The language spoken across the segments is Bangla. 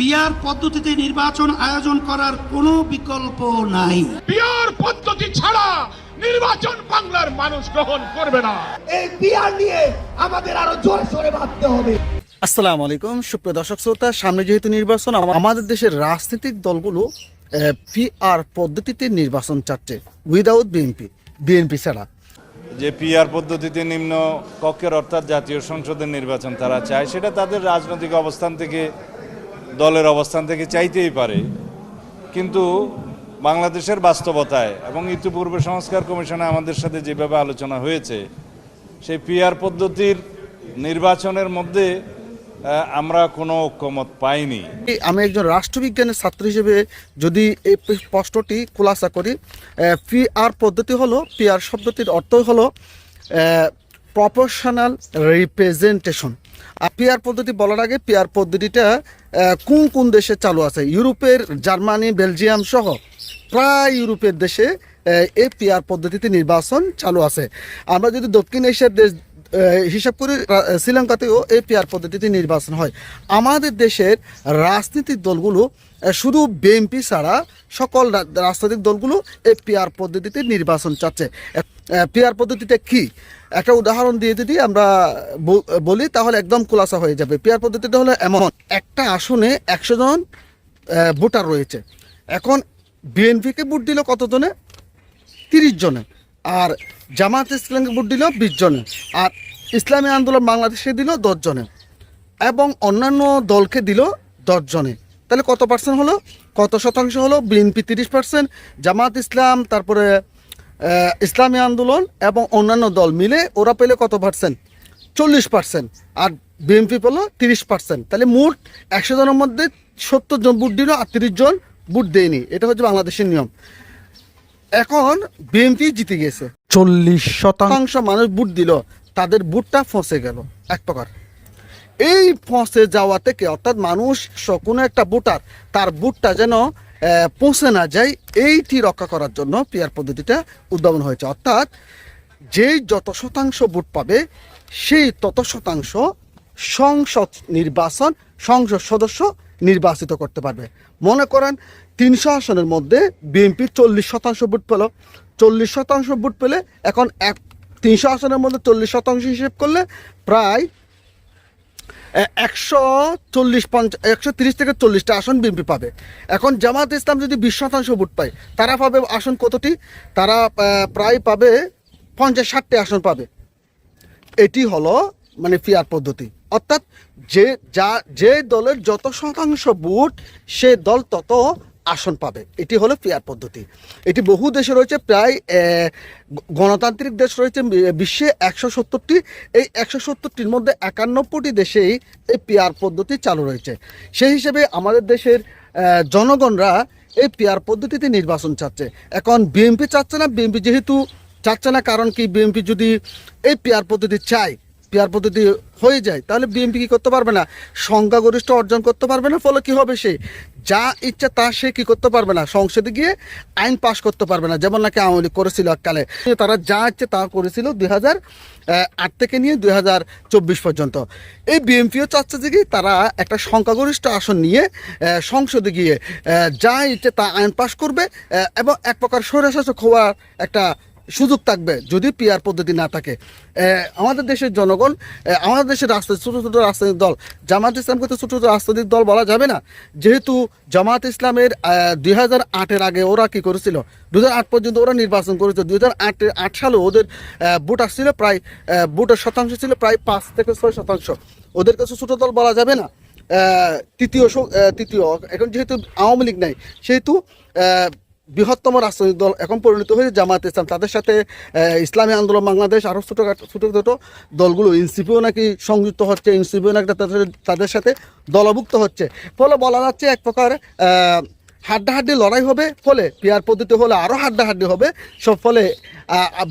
পিয়ার পদ্ধতিতে নির্বাচন আয়োজন করার কোনো বিকল্প নাই। পিওর পদ্ধতি ছাড়া নির্বাচন বাংলার মানুষ গ্রহণ করবে না। এই বিয়ার নিয়ে আমাদের আরও জোরে সোরে ভাবতে হবে। আসসালামু আলাইকুম সুপ্রিয় দর্শক শ্রোতা সামনে যেহেতু নির্বাচন আমাদের দেশের রাজনৈতিক দলগুলো পিআর পদ্ধতিতে নির্বাচন চাচ্ছে উইদাউট বিএনপি বিএনপি ছাড়া। যে পিআর পদ্ধতিতে নিম্ন কক্ষের অর্থাৎ জাতীয় সংসদের নির্বাচন তারা চায় সেটা তাদের রাজনৈতিক অবস্থান থেকে দলের অবস্থান থেকে চাইতেই পারে। কিন্তু বাংলাদেশের বাস্তবতায় এবং ইতিপূর্বে সংস্কার কমিশনে আমাদের সাথে যেভাবে আলোচনা হয়েছে, সেই পিআর পদ্ধতির নির্বাচনের মধ্যে আমরা কোনো ঐক্যমত পাইনি। আমি একজন রাষ্ট্রবিজ্ঞানের ছাত্র হিসেবে যদি এই প্রশ্নটি খোলাসা করি পিআর পদ্ধতি হলো, পিআর শব্দটির অর্থ হলো প্রপোর্শনাল রিপ্রেজেন্টেশন পিয়ার পদ্ধতি বলার আগে পিয়ার পদ্ধতিটা কোন কোন দেশে চালু আছে? ইউরোপের জার্মানি, বেলজিয়াম সহ প্রায় ইউরোপের দেশে এই পিয়ার পদ্ধতিতে নির্বাচন চালু আছে। আমরা যদি দক্ষিণ এশিয়ার দেশ হিসাব করে শ্রীলঙ্কাতেও এই পিআর পদ্ধতিতে নির্বাচন হয়। আমাদের দেশের রাজনৈতিক দলগুলো শুধু বিএনপি ছাড়া সকল রাজনৈতিক দলগুলো এই পিআর পদ্ধতিতে নির্বাচন চাচ্ছে। পিআর পদ্ধতিটা কি? একটা উদাহরণ দিয়ে যদি আমরা বলি, তাহলে একদম খোলাসা হয়ে যাবে। পিআর পদ্ধতিটা হলো এমন, একটা আসনে একশো জন ভোটার রয়েছে। এখন বিএনপিকে ভোট দিল কতজনে? তিরিশ জনে। আর জামাত ইসলামকে ভোট দিল বিশ জনে, আর ইসলামী আন্দোলন বাংলাদেশে দিল দশ জনে, এবং অন্যান্য দলকে দিল দশ জনে। তাহলে কত পার্সেন্ট হলো? কত শতাংশ হলো? বিএনপি তিরিশ পার্সেন্ট জামাত ইসলাম, তারপরে ইসলামী আন্দোলন এবং অন্যান্য দল মিলে ওরা পেলে কত পার্সেন্ট চল্লিশ পার্সেন্ট আর বিএনপি পেল তিরিশ পার্সেন্ট তাহলে মোট একশো জনের মধ্যে সত্তর জন ভোট দিল আর তিরিশ জন ভোট দেয়নি। এটা হচ্ছে বাংলাদেশের নিয়ম। এখন বিএনপি জিতে গেছে। চল্লিশ শতাংশ মানুষ ভোট দিল তাদের ভোটটা ফসে গেল এক প্রকার। এই ফসে যাওয়া থেকে অর্থাৎ মানুষ কোনো একটা ভোটার তার ভোটটা যেন পৌঁছে না যায় এইটি রক্ষা করার জন্য পিয়ার পদ্ধতিটা উদ্ভাবন হয়েছে। অর্থাৎ যেই যত শতাংশ ভোট পাবে সেই তত শতাংশ সংসদ নির্বাচন সংসদ সদস্য নির্বাচিত করতে পারবে। মনে করেন তিনশো আসনের মধ্যে বিএনপি চল্লিশ শতাংশ ভোট পেল। চল্লিশ শতাংশ ভোট পেলে এখন এক তিনশো আসনের মধ্যে চল্লিশ শতাংশ হিসেব করলে প্রায় একশো চল্লিশ পঞ্চ একশো তিরিশ থেকে চল্লিশটা আসন বিএনপি পাবে। এখন জামাত ইসলাম যদি বিশ শতাংশ ভোট পায়, তারা পাবে আসন কতটি? তারা প্রায় পাবে পঞ্চাশ ষাটটি আসন পাবে। এটি হলো মানে ফিয়ার পদ্ধতি। অর্থাৎ যে, যা, যে দলের যত শতাংশ ভোট, সে দল তত আসন পাবে। এটি হলো ফিয়ার পদ্ধতি। এটি বহু দেশে রয়েছে, প্রায় গণতান্ত্রিক দেশ রয়েছে বিশ্বে একশো সত্তরটি। এই একশো সত্তরটির মধ্যে একান্নব্বইটি দেশেই এই পিয়ার পদ্ধতি চালু রয়েছে। সেই হিসেবে আমাদের দেশের জনগণরা এই পিয়ার পদ্ধতিতে নির্বাচন চাচ্ছে। এখন বিএনপি চাচ্ছে না, বিএনপি যেহেতু চাচ্ছে না, কারণ কি বিএনপি যদি এই পিয়ার পদ্ধতি চায় পিয়ার পদ্ধতি হয়ে যায়, তাহলে বিএনপি কি করতে পারবে না? সংখ্যাগরিষ্ঠ অর্জন করতে পারবে না, ফলে কি হবে সে? যা ইচ্ছা তা সে কি করতে পারবে না? সংসদে গিয়ে আইন পাশ করতে পারবে না, যেমন নাকি আওয়ামী লীগ করেছিল এককালে। তারা যা ইচ্ছে তা করেছিল দুই হাজার আট থেকে নিয়ে দুই হাজার চব্বিশ পর্যন্ত। এই বিএনপিও চাচ্ছে যে কি তারা একটা সংখ্যাগরিষ্ঠ আসন নিয়ে সংসদে গিয়ে যা ইচ্ছে তা আইন পাশ করবে এবং এক প্রকার স্বৈরশাসক হওয়ার একটা সুযোগ থাকবে যদি পিয়ার পদ্ধতি না থাকে। আমাদের দেশের জনগণ আমাদের দেশের রাস্তা ছোটো ছোটো রাজনৈতিক দল জামাত ইসলামকে তো ছোটো ছোটো রাজনৈতিক দল বলা যাবে না। যেহেতু জামাত ইসলামের দুই হাজার আটের আগে ওরা কি করেছিল? দু আট পর্যন্ত ওরা নির্বাচন করেছিল। দুই হাজার আট আট সালে ওদের ভোট আসছিল প্রায় ভোটের শতাংশ ছিল প্রায় পাঁচ থেকে ছয় শতাংশ। ওদের কাছে ছোটো দল বলা যাবে না। তৃতীয় তৃতীয়। এখন যেহেতু আওয়ামী লীগ নাই, সেহেতু বৃহত্তম রাজনৈতিক দল এখন পরিণত হয়েছে জামাত ইসলাম। তাদের সাথে ইসলামী আন্দোলন, বাংলাদেশ আরও ছোটো ছোটো ছোটো দলগুলো, এনসিপিও নাকি সংযুক্ত হচ্ছে, এনসিপিও নাকি তাদের তাদের সাথে দলভুক্ত হচ্ছে। ফলে বলা যাচ্ছে এক প্রকার হাড্ডাহাড্ডি লড়াই হবে, ফলে পিয়ার পদ্ধতি হলে আরও হাড্ডাহাড্ডি হবে। সব ফলে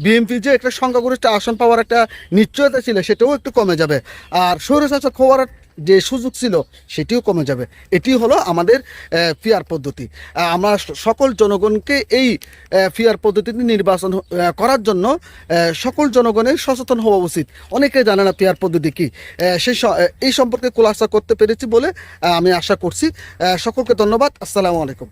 বিএনপি যে একটা সংখ্যাগরিষ্ঠ আসন পাওয়ার একটা নিশ্চয়তা ছিল, সেটাও একটু কমে যাবে। আর স্বৈরশাসক হওয়ার যে সুযোগ ছিল, সেটিও কমে যাবে। এটি হলো আমাদের ফিয়ার পদ্ধতি। আমরা সকল জনগণকে এই ফিয়ার পদ্ধতিতে নির্বাচন করার জন্য সকল জনগণের সচেতন হওয়া উচিত। অনেকে জানে না ফিয়ার পদ্ধতি কী। সেই এই সম্পর্কে খোলাসা করতে পেরেছি বলে আমি আশা করছি। সকলকে ধন্যবাদ। আসসালামু আলাইকুম।